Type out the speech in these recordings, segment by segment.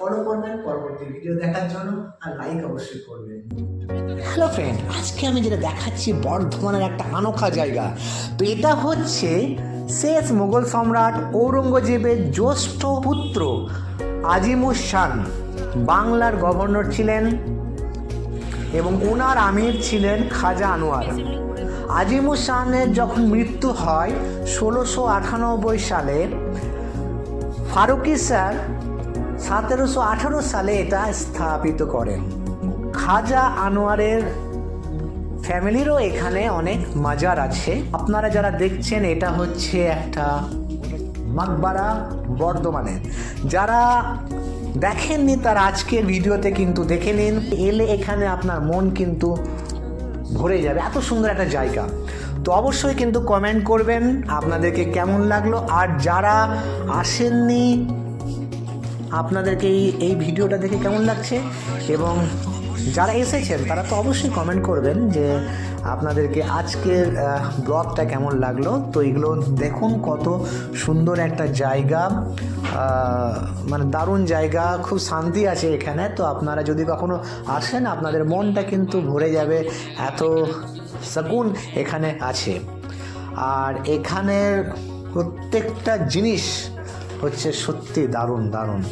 Video দেখার জন্য আর like অবশ্যই করবেন। হ্যালো ফ্রেন্ড আজকে আমি যেটা দেখাচ্ছি বর্ধমানের একটা আনোখা জায়গা। তো এটা হচ্ছে শেষ মুঘল সম্রাট ঔরঙ্গজেবের জ্যেষ্ঠ পুত্র আজিমুস শান। বাংলার গভর্নর ছিলেন এবং ওনার আমির ছিলেন খাজা আনোয়ার। আজিমুস শানের যখন মৃত্যু হয়, ষোলোশো আটানব্বই সালে ফারুকি স্যার সতেরোশো আঠারো সালে এটা স্থাপিত করেন। খাজা আনোয়ারের ফ্যামিলিরও এখানে অনেক মাজার আছে। আপনারা যারা দেখছেন, এটা হচ্ছে একটা মাকবারা বর্ধমানে। যারা দেখেননি তার আজকের ভিডিওতে কিন্তু দেখে নিন। এলে এখানে আপনার মন কিন্তু ভরে যাবে। এত সুন্দর একটা জায়গা। তো অবশ্যই কিন্তু কমেন্ট করবেন, আপনাদেরকে কেমন লাগল। আর যারা আসেননি আপনাদেরকে এই এই ভিডিওটা দেখে কেমন লাগছে? এবং যারা এসেছেন, তারা তো অবশ্যই কমেন্ট করবেন যে আপনাদেরকে আজকের ব্লগটা কেমন লাগল। তো এগুলো দেখুন, কত সুন্দর একটা জায়গা। মানে দারুণ জায়গা, খুব শান্তি আছে এখানে। তো আপনারা যদি কখনো আসেন, আপনাদের মনটা কিন্তু ভরে যাবে এত সকুন এখানে আছে। আর এখানের প্রত্যেকটা জিনিস হচ্ছে সত্যি দারুণ দারুণ।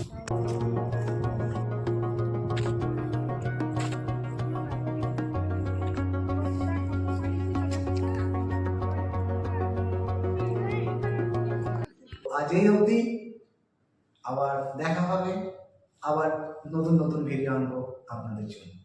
আজ অবধি আবার দেখা হবে, আবার নতুন নতুন ভিডিও আনব আপনাদের জন্য।